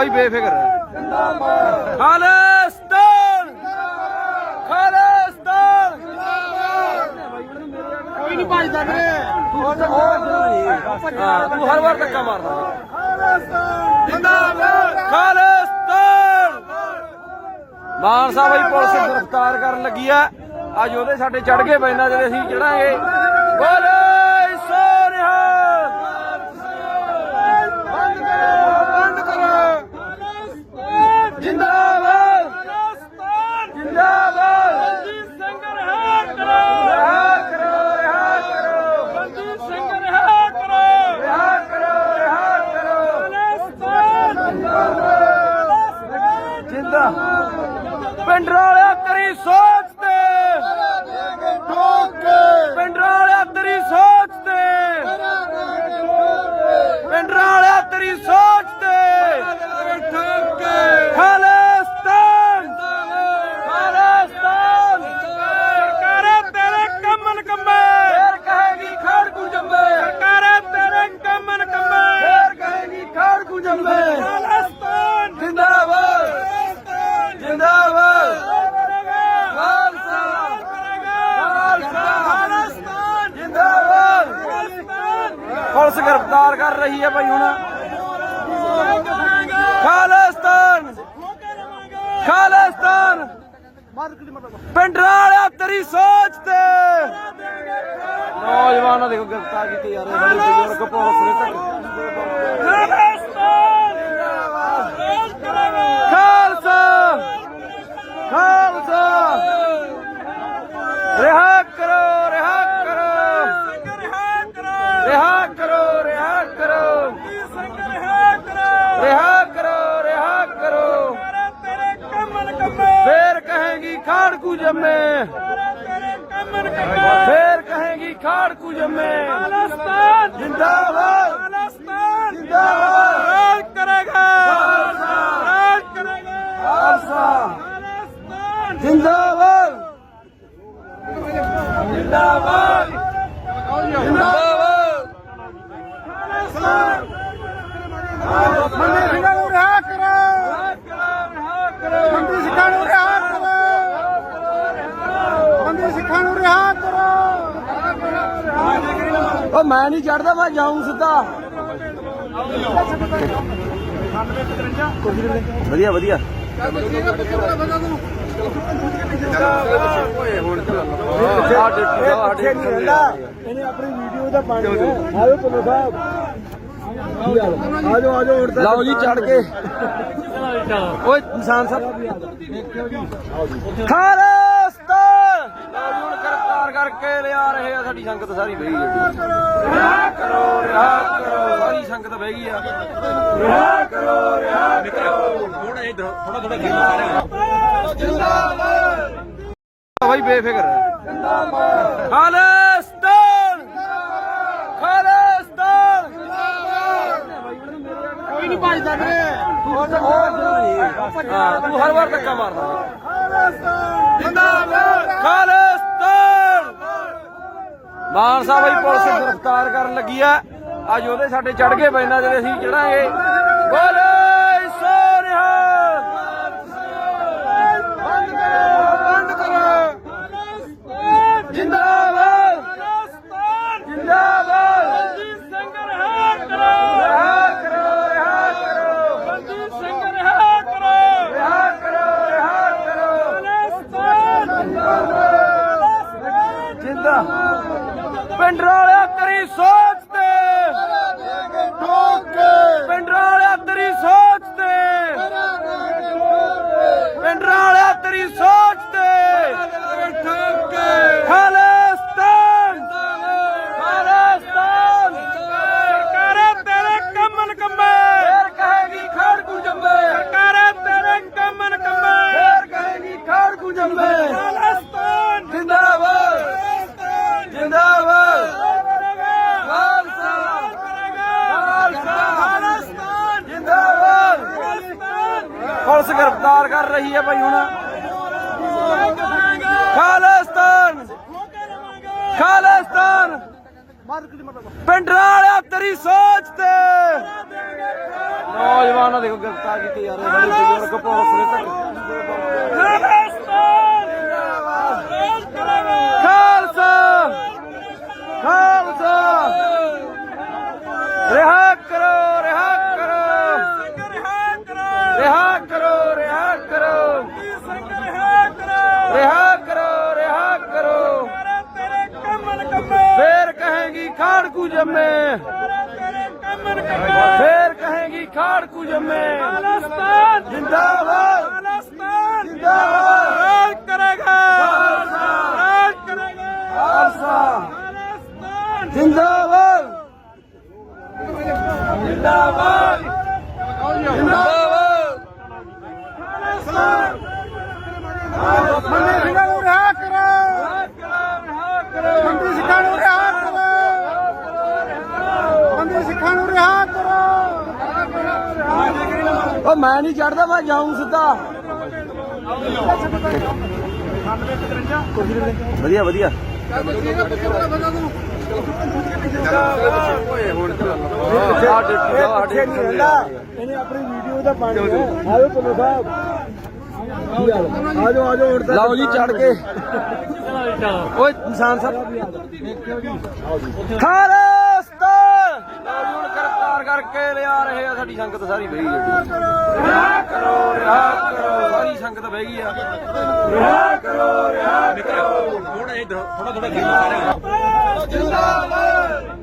ਬਾਈ ਬੇਫਿਕਰ ਖਾਲਿਸਤਾਨ! ਖਾਲਿਸਤਾਨ! ਕੋਈ ਨਹੀਂ ਭੱਜਦਾ ਵੀਰੇ ਤੂੰ ਹਰ ਵਾਰ ਧੱਕਾ ਮਾਰਦਾ। ਜਿੰਦਾਬਾਦ ਖਾਲਿਸਤਾਨ! ਮਾਨਸਾ ਬਾਈ ਪੁਲਿਸ ਗ੍ਰਿਫਤਾਰ ਕਰਨ ਲੱਗੀ ਆ। ਅੱਜ ਉਹਦੇ ਸਾਡੇ ਚੜ ਗਏ ਬੈਨਾਂ ਜਿਹੜੇ ਅਸੀਂ ਚੜਾਂਗੇ ਬੋਲੇ ਸੋਨਿਹਾ ਬੰਦ ਕਰੋ ਬੰਦ ਕਰੋ ਜਿੰਦਾਬਾਦ ਜਿੰਦਾਬਾਦ ਰਣਜੀਤ ਸਿੰਘ ਰਿਹਾ ਕਰੋ ਰਿਹਾ ਕਰੋ ਰਿਹਾ ਕਰੋ ਰਣਜੀਤ ਸਿੰਘ ਰਿਹਾ ਕਰੋ ਰਿਹਾ ਕਰੋ ਰਿਹਾ ਕਰੋ ਜਿੰਦਾ ਪਿੰਡ ਵਾਲਿਆ ਤੇਰੀ ਸੋਚ ਤੇ ਪਿੰਡ ਵਾਲਿਆ ਤੇਰੀ ਸੋਚ ਤੇ ਪਿੰਡ ਵਾਲਿਆ ਤੇਰੀ ਸੋਚ ਤੇ ਖਾਲਿਸਤਾਨ ਖਾਲਿਸਤਾਨ ਸਰਕਾਰਾਂ ਤੇਰੇ ਕੰਮਨ ਕੰਮੇ ਫੇਰ ਕਹੇਗੀ ਖਾੜਕੂ ਜੰਮੇ ਸਰਕਾਰਾਂ ਤੇਰੇ ਕੰਮਨ ਕੰਮੇ ਫੇਰ ਕਹੇਗੀ ਖਾੜਕੂ ਜੰਮੇ ਖਾਲਿਸਤਾਨ ਜਿੰਦਾਬਾਦ ਜਿੰਦਾਬਾਦ ਖਾਲਸਾ ਖਾਲਿਸਤਾਨ ਜਿੰਦਾਬਾਦ ਖਾਲਿਸਤਾਨ ਪੁਲਿਸ ਗ੍ਰਿਫਤਾਰ ਕਰ ਰਹੀ ਹੈ ਭਾਈ ਹੁਣ। ਖਾਲਿਸਤਾਨ। ਖਾਲਿਸਤਾਨ। ਪਿੰਡ ਵਾਲਿਆ ਤੇਰੀ ਸੋਚ ਤੇ। ਨੌਜਵਾਨਾਂ ਦੇਖੋ ਗ੍ਰਿਫਤਾਰ ਕੀਤੇ ਜਾ ਰਹੇ ਸਾਡੇ ਬਜ਼ੁਰਗ ਪੁਲਿਸ ਨੇ ਖਾਲਿਸਤਾਨ ਖਾਲਸਾ। ਖਾਲਸਾ ਰਿਹਾ ਕਰੋ ਰਿਹਾ ਕਰੋ ਰਿਹਾ ਕਰੋ ਰਿਹਾ ਕਰੋ ਰਿਹਾ ਕਰੋ ਸਿੰਘ ਰਿਹਾ ਕਰੋ ਰਿਹਾ ਕਰੋ ਰਿਹਾ ਕਰੋ ਸਰਕਾਰਾਂ ਤੇਰੇ ਕੰਮਨ ਕੰਮੇ ਫੇਰ ਕਹੇਗੀ ਖਾੜਕੂ ਜੰਮੇ। ਫੇਰ ਕਹੇਗੀ ਖਾੜਕੂ ਜੰਮੇ। ਖਾਲਿਸਤਾਨ। ਜਿੰਦਾਬਾਦ। ਖਾਲਿਸਤਾਨ। ਜਿੰਦਾਬਾਦ। ਰਾਜ ਕਰੇਗਾ। ਰਾਜ ਕਰੇਗਾ। ਖਾਲਸਾ। ਖਾਲਿਸਤਾਨ। ਜਿੰਦਾਬਾਦ। ਜਿੰਦਾਬਾਦ। ਜਿੰਦਾਬਾਦ। ਮੰਡੀ ਸਿੰਘਾਂ ਨੂੰ ਰਿਹਾ ਕਰੋ ਮੰਡੀ ਸਿੰਘਾਂ ਨੂੰ ਰਿਹਾ ਕਰੋ ਮੰਡੀ ਸਿੰਘਾਂ ਨੂੰ ਰਿਹਾ ਕਰੋ ਉਹ ਮੈਂ ਨਹੀਂ ਚੜਦਾ ਮੈਂ ਜਾਊਂ ਸਿੱਧਾ। ਵਧੀਆ ਵਧੀਆ। ਇਹਨੇ ਆਪਣੀ ਵੀਡੀਓ ਦਾ ਪਾਣੀ ਆਇਓ ਤੁਹਾਨੂੰ ਸਾਹਿਬ। ਆਜੋ ਆਜੋ ਹੁਣ ਲਓ ਜੀ ਚੜ ਕੇ। ਓਏ ਸਾਹਿਬ। ਕਰਕੇ ਲਿਆ ਰਹੇ ਆ ਸਾਡੀ ਸੰਗਤ ਸਾਰੀ ਬਹਿ ਗਈ ਗੱਡੀ ਰਿਹਾ ਕਰੋ ਰਿਹਾ ਕਰੋ। ਸਾਰੀ ਸੰਗਤ ਬਹਿ ਗਈ ਆ। ਰਿਹਾ ਕਰੋ ਰਿਹਾ ਕਰੋ। ਥੋੜਾ ਇਧਰ ਥੋੜਾ ਥੋੜਾ ਜਿੰਦਾਬਾਦ। ਭਾਈ ਬੇਫਿਕਰ ਖਾਲਸਤਾਨ। ਖਾਲਸਤਾਨ। ਕੋਈ ਨਹੀਂ ਭੱਜਦਾ ਵੀਰੇ ਤੂੰ ਹਰ ਵਾਰ ਧੱਕਾ ਮਾਰਦਾ। ਜਿੰਦਾਬਾਦ। ਖਾਲਿਸਤਾਨ। ਮਾਨਸਾ ਬਈ ਪੁਲਿਸ ਗ੍ਰਿਫਤਾਰ ਕਰਨ ਲੱਗੀ ਆ। ਅੱਜ ਉਹਦੇ ਸਾਡੇ ਚੜ ਗਏ ਬੈਨਾਂ ਜਿਹੜੇ ਅਸੀਂ ਚੜਾਂਗੇ ਬੋਲੇ ਸੋਨਿਹਾ ਬੰਦ ਕਰੋ ਬੰਦ ਕਰੋ ਜਿੰਦਾਬਾਦ ਖਾਲਿਸਤਾਨ ਜਿੰਦਾਬਾਦ ਰਣਜੀਤ ਸਿੰਘ ਰਿਹਾ ਕਰੋ ਰਿਹਾ ਕਰੋ ਰਿਹਾ ਕਰੋ ਰਣਜੀਤ ਸਿੰਘ ਰਿਹਾ ਕਰੋ ਰਿਹਾ ਕਰੋ ਰਿਹਾ ਕਰੋ ਖਾਲਿਸਤਾਨ ਜਿੰਦਾ ਪਿੰਡ ਵਾਲਿਆ ਤੇਰੀ ਸੋਚ ਤੇ ਪਿੰਡ ਵਾਲਿਆ ਤੇਰੀ ਸੋਚ ਤੇ ਪਿੰਡ ਵਾਲਿਆ ਤੇਰੀ ਸੋਚ ਤੇ ਖਾਲਿਸਤਾਨ ਖਾਲਿਸਤਾਨ ਸਰਕਾਰਾਂ ਤੇਰੇ ਕੰਮਨ ਕੰਮੇ ਫੇਰ ਕਹੇਗੀ ਖਾੜਕੂ ਜੰਮੇ ਸਰਕਾਰਾਂ ਤੇਰੇ ਕੰਮਨ ਕੰਮੇ ਫੇਰ ਕਹੇਗੀ ਖਾੜਕੂ ਜੰਮੇ ਖਾਲਿਸਤਾਨ ਜਿੰਦਾਬਾਦ ਖਾਲਿਸਤਾਨ ਜਿੰਦਾਬਾਦ ਕਰੇਗਾ ਖਾਲਸਾ ਖਾਲਸਾ ਖਾਲਿਸਤਾਨ ਜਿੰਦਾਬਾਦ ਖਾਲਿਸਤਾਨ ਪੁਲਿਸ ਗ੍ਰਿਫਤਾਰ ਕਰ ਰਹੀ ਹੈ ਭਾਈ ਹੁਣ ਖਾਲਿਸਤਾਨ। ਖਾਲਿਸਤਾਨ। ਪਿੰਡ ਵਾਲਿਆ ਤੇਰੀ ਸੋਚ ਤੇ। ਨੌਜਵਾਨਾਂ ਦੇਖੋ ਗ੍ਰਿਫਤਾਰ ਕੀਤੇ ਰਹੇ ਸਾਡੇ ਬਜ਼ੁਰਗ ਪੁਲਿਸ ਨੇ ਧੱਕੇ ਖਾਲਸਾ। ਖਾਲਸਾ। ਰਿਹਾ ਕਰੋ ਰਿਹਾ ਕਰੋ ਰਿਹਾ ਕਰੋ ਰਿਹਾ ਕਰੋ ਰਿਹਾ ਕਰੋ ਫੇਰ ਕਹੇਗੀ ਫੇਰ ਕਹੇਗੀ ਖਾੜਕੂ ਜੰਮੇ। ਜਿੰਦਾਬਾਦ। ਜਿੰਦਾਬਾਦ। ਖਾਲਸਾ। ਜਿੰਦਾਬਾਦ। ਜਿੰਦਾਬਾਦ ਜਿੰਦਾਬਾਦ ਮੰਡੀ ਸਿੰਘਾਂ ਨੂੰ ਰਿਹਾ ਕਰੋ ਮੰਡੀ ਸਿੰਘਾਂ ਨੂੰ ਰਿਹਾ ਕਰੋ ਮੰਡੀ ਸਿੰਘਾਂ ਨੂੰ ਰਿਹਾ ਕਰੋ ਉਹ ਮੈਂ ਨਹੀਂ ਚੜਦਾ ਮੈਂ ਜਾਊਂ ਸਿੱਧਾ। ਵਧੀਆ ਵਧੀਆ। ਸਾਡੇ ਇਹਨੇ ਆਪਣੀ ਵੀਡੀਓ ਦਾ ਪਾਣੀ ਚਲੋ ਸਾਹਿਬ ਆਜੋ ਆਜੋ ਹੁਣ ਤਾਂ ਲਓ ਜੀ ਚੜ ਕੇ। ਓਏ ਨਿਸ਼ਾਨ ਸਾਹਿਬ। ਖਾਲਸਤਾਨ ਲਓ ਜੀ ਹੁਣ ਗ੍ਰਿਫਤਾਰ ਕਰਕੇ ਲਿਆ ਰਹੇ ਆ ਸਾਡੀ ਸੰਗਤ ਸਾਰੀ ਬਹਿ ਗਈ ਗੱਡੀ ਰਿਹਾ ਕਰੋ ਰਿਹਾ ਕਰੋ ਸਾਰੀ ਸੰਗਤ ਬਹਿ ਗਈ ਆ। ਰਿਹਾ ਕਰੋ ਰਿਹਾ ਕਰੋ। ਥੋੜਾ ਥੋੜਾ ਥੋੜਾ ਜਿੰਦਾਬਾਦ।